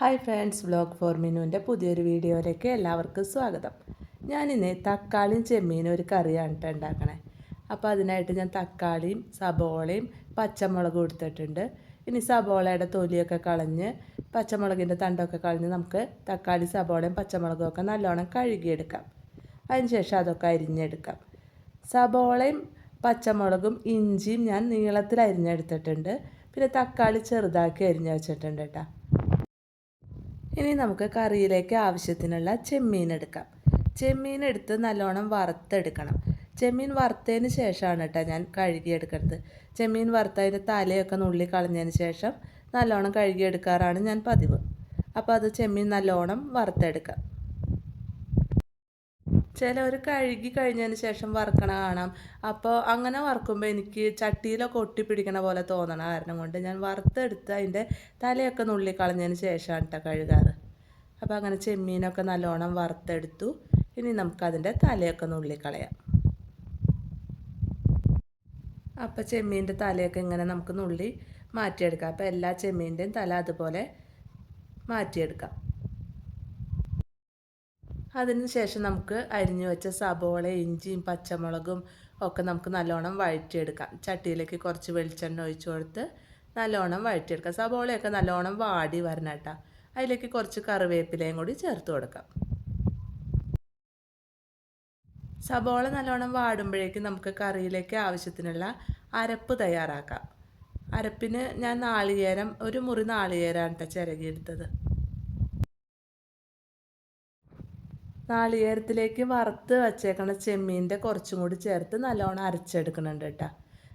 Hi friends vlog for മിനുവിന്റെ പുതിയൊരു വീഡിയോയിലേക്ക് എല്ലാവർക്കും സ്വാഗതം. ഞാനിന്ന് തക്കാളിയും ചെമ്മീനും ഒരു കറിയാണ് കേട്ടോ ഉണ്ടാക്കണേ. അപ്പോൾ അതിനായിട്ട് ഞാൻ തക്കാളിയും സബോളയും പച്ചമുളകും എടുത്തിട്ടുണ്ട്. ഇനി സബോളയുടെ തൊലിയൊക്കെ കളഞ്ഞ് പച്ചമുളകിന്റെ തണ്ടൊക്കെ കളഞ്ഞ് നമുക്ക് തക്കാളി സബോളയും പച്ചമുളകും ഒക്കെ നല്ലോണം കഴുകിയെടുക്കാം. അതിനുശേഷം അതൊക്കെ അരിഞ്ഞെടുക്കാം. സബോളയും പച്ചമുളകും ഇഞ്ചിയും ഞാൻ നീളത്തിൽ അരിഞ്ഞെടുത്തിട്ടുണ്ട്. പിന്നെ തക്കാളി ചെറുതാക്കി അരിഞ്ഞ് വെച്ചിട്ടുണ്ട് കേട്ടോ ഇനി നമുക്ക് കറിയിലേക്ക് ആവശ്യത്തിനുള്ള ചെമ്മീൻ എടുക്കാം. ചെമ്മീൻ എടുത്ത് നല്ലോണം വറുത്തെടുക്കണം. ചെമ്മീൻ വറുത്തതിന് ശേഷമാണ് കേട്ടോ ഞാൻ കഴുകിയെടുക്കുന്നത്. ചെമ്മീൻ വറുത്തതിന്റെ തലയൊക്കെ നുള്ളി കളഞ്ഞതിന് ശേഷം നല്ലോണം കഴുകിയെടുക്കാറാണ് ഞാൻ പതിവ്. അപ്പോൾ അത് ചെമ്മീൻ നല്ലോണം വറുത്തെടുക്കാം. ചിലർ കഴുകി കഴിഞ്ഞതിന് ശേഷം വറുക്കണ കാണാം. അപ്പോൾ അങ്ങനെ വറുക്കുമ്പോൾ എനിക്ക് ചട്ടിയിലൊക്കെ ഒട്ടിപ്പിടിക്കണ പോലെ തോന്നണ കാരണം കൊണ്ട് ഞാൻ വറുത്തെടുത്ത് അതിന്റെ തലയൊക്കെ നുള്ളി കളഞ്ഞതിന് ശേഷമാണ് കേട്ടോ കഴുകാറ്. അപ്പോൾ അങ്ങനെ ചെമ്മീനൊക്കെ നല്ലോണം വറുത്തെടുത്തു. ഇനി നമുക്കതിന്റെ തലയൊക്കെ നുള്ളി കളയാം അപ്പോൾ ചെമ്മീന്റെ തലയൊക്കെ ഇങ്ങനെ നമുക്ക് നുള്ളി മാറ്റിയെടുക്കാം. അപ്പോൾ എല്ലാ ചെമ്മീന്റെയും തല അതുപോലെ മാറ്റിയെടുക്കാം. അതിന് ശേഷം നമുക്ക് അരിഞ്ഞു വെച്ച സബോള ഇഞ്ചിയും പച്ചമുളകും ഒക്കെ നമുക്ക് നല്ലോണം വഴറ്റിയെടുക്കാം. ചട്ടിയിലേക്ക് കുറച്ച് വെളിച്ചെണ്ണ ഒഴിച്ചു കൊടുത്ത് നല്ലോണം വഴറ്റിയെടുക്കാം. സബോളയൊക്കെ നല്ലോണം വാടി വരണം കേട്ടോ. അതിലേക്ക് കുറച്ച് കറിവേപ്പിലയും കൂടി ചേർത്ത് കൊടുക്കാം. സബോള നല്ലോണം വാടുമ്പോഴേക്കും നമുക്ക് കറിയിലേക്ക് ആവശ്യത്തിനുള്ള അരപ്പ് തയ്യാറാക്കാം. അരപ്പിന് ഞാൻ നാളികേരം ഒരു മുറി നാളികേരമാണ് കേട്ടോ ചിരകിയെടുത്തത്. നാളികേരത്തിലേക്ക് വറുത്ത് വച്ചേക്കണ ചെമ്മീന്റെ കുറച്ചും കൂടി ചേർത്ത് നല്ലോണം അരച്ചെടുക്കുന്നുണ്ട് കേട്ടോ.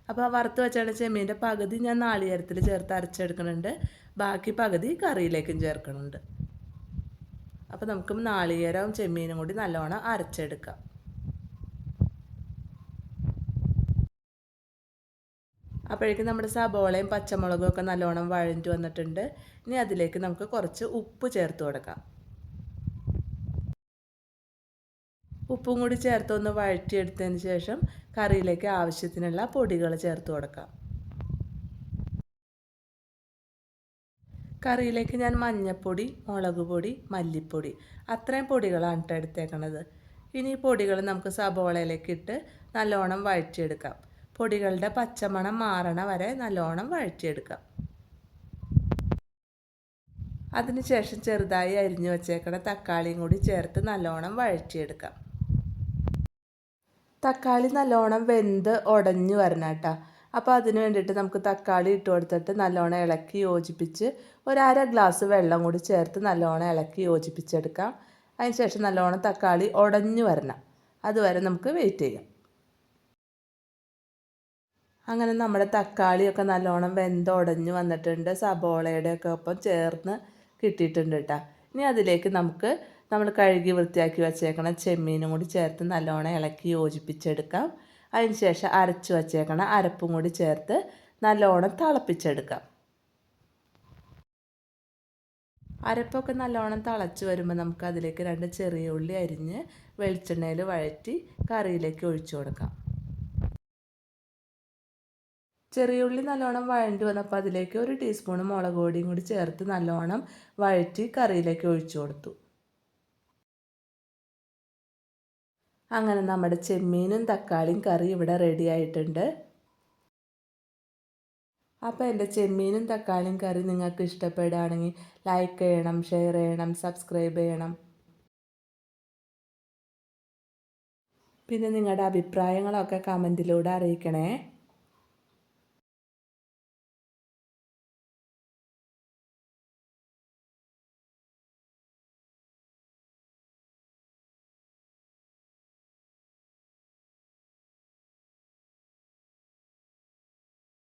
അപ്പോൾ ആ വറുത്ത് വെച്ചേക്കണ ചെമ്മീന്റെ പകുതി ഞാൻ നാളികേരത്തിൽ ചേർത്ത് അരച്ചെടുക്കുന്നുണ്ട്. ബാക്കി പകുതി കറിയിലേക്കും ചേർക്കുന്നുണ്ട്. അപ്പോൾ നമുക്ക് നാളികേരവും ചെമ്മീനും കൂടി നല്ലോണം അരച്ചെടുക്കാം. അപ്പോഴേക്കും നമ്മുടെ സബോളയും പച്ചമുളകും ഒക്കെ നല്ലോണം വഴഞ്ഞു വന്നിട്ടുണ്ട്. ഇനി അതിലേക്ക് നമുക്ക് കുറച്ച് ഉപ്പ് ചേർത്ത് കൊടുക്കാം. ഉപ്പും കൂടി ചേർത്തൊന്ന് വഴറ്റിയെടുത്തതിന് ശേഷം കറിയിലേക്ക് ആവശ്യത്തിനുള്ള പൊടികൾ ചേർത്ത് കൊടുക്കാം. കറിയിലേക്ക് ഞാൻ മഞ്ഞൾപ്പൊടി മുളക് പൊടി മല്ലിപ്പൊടി അത്രയും പൊടികളാണ് കേട്ടോ എടുത്തേക്കണത്. ഇനി ഈ പൊടികൾ നമുക്ക് സബോളയിലേക്ക് ഇട്ട് നല്ലോണം വഴറ്റിയെടുക്കാം. പൊടികളുടെ പച്ചമണം മാറണ വരെ നല്ലോണം വഴറ്റിയെടുക്കാം. അതിനുശേഷം ചെറുതായി അരിഞ്ഞു വച്ചേക്കണ തക്കാളിയും കൂടി ചേർത്ത് നല്ലോണം വഴറ്റിയെടുക്കാം. തക്കാളി നല്ലോണം വെന്ത് ഉടഞ്ഞു വരണം കേട്ടോ. അപ്പോൾ അതിന് വേണ്ടിയിട്ട് നമുക്ക് തക്കാളി ഇട്ട് കൊടുത്തിട്ട് നല്ലോണം ഇളക്കി യോജിപ്പിച്ച് ഒരര ഗ്ലാസ് വെള്ളം കൂടി ചേർത്ത് നല്ലോണം ഇളക്കി യോജിപ്പിച്ചെടുക്കാം. അതിന് ശേഷം നല്ലോണം തക്കാളി ഉടഞ്ഞു വരണം. അതുവരെ നമുക്ക് വെയിറ്റ് ചെയ്യാം. അങ്ങനെ നമ്മുടെ തക്കാളിയൊക്കെ നല്ലോണം വെന്ത് ഉടഞ്ഞു വന്നിട്ടുണ്ട്. സബോളയുടെയൊക്കെ ഒപ്പം ചേർന്ന് കിട്ടിയിട്ടുണ്ട് കേട്ടോ. ഇനി അതിലേക്ക് നമുക്ക് നമ്മൾ കഴുകി വൃത്തിയാക്കി വച്ചേക്കണ ചെമ്മീനും കൂടി ചേർത്ത് നല്ലോണം ഇളക്കി യോജിപ്പിച്ചെടുക്കാം. അതിന് ശേഷം അരച്ച് വച്ചേക്കണ അരപ്പും കൂടി ചേർത്ത് നല്ലോണം തിളപ്പിച്ചെടുക്കാം. അരപ്പൊക്കെ നല്ലോണം തിളച്ച് വരുമ്പോൾ നമുക്ക് അതിലേക്ക് രണ്ട് ചെറിയ ഉള്ളി അരിഞ്ഞ് വെളിച്ചെണ്ണയിൽ വഴറ്റി കറിയിലേക്ക് ഒഴിച്ചു കൊടുക്കാം. ചെറിയ ഉള്ളി നല്ലോണം വഴണ്ടി വന്നപ്പോൾ അതിലേക്ക് ഒരു ടീസ്പൂൺ മുളക് പൊടിയും കൂടി ചേർത്ത് നല്ലോണം വഴറ്റി കറിയിലേക്ക് ഒഴിച്ചു കൊടുത്തു. അങ്ങനെ നമ്മുടെ ചെമ്മീനും തക്കാളിയും കറി ഇവിടെ റെഡി ആയിട്ടുണ്ട്. അപ്പോൾ എന്റെ ചെമ്മീനും തക്കാളിയും കറി നിങ്ങൾക്ക് ഇഷ്ടപ്പെടുകയാണെങ്കിൽ ലൈക്ക് ചെയ്യണം ഷെയർ ചെയ്യണം സബ്സ്ക്രൈബ് ചെയ്യണം. പിന്നെ നിങ്ങളുടെ അഭിപ്രായങ്ങളൊക്കെ കമന്റിലൂടെ അറിയിക്കണേ.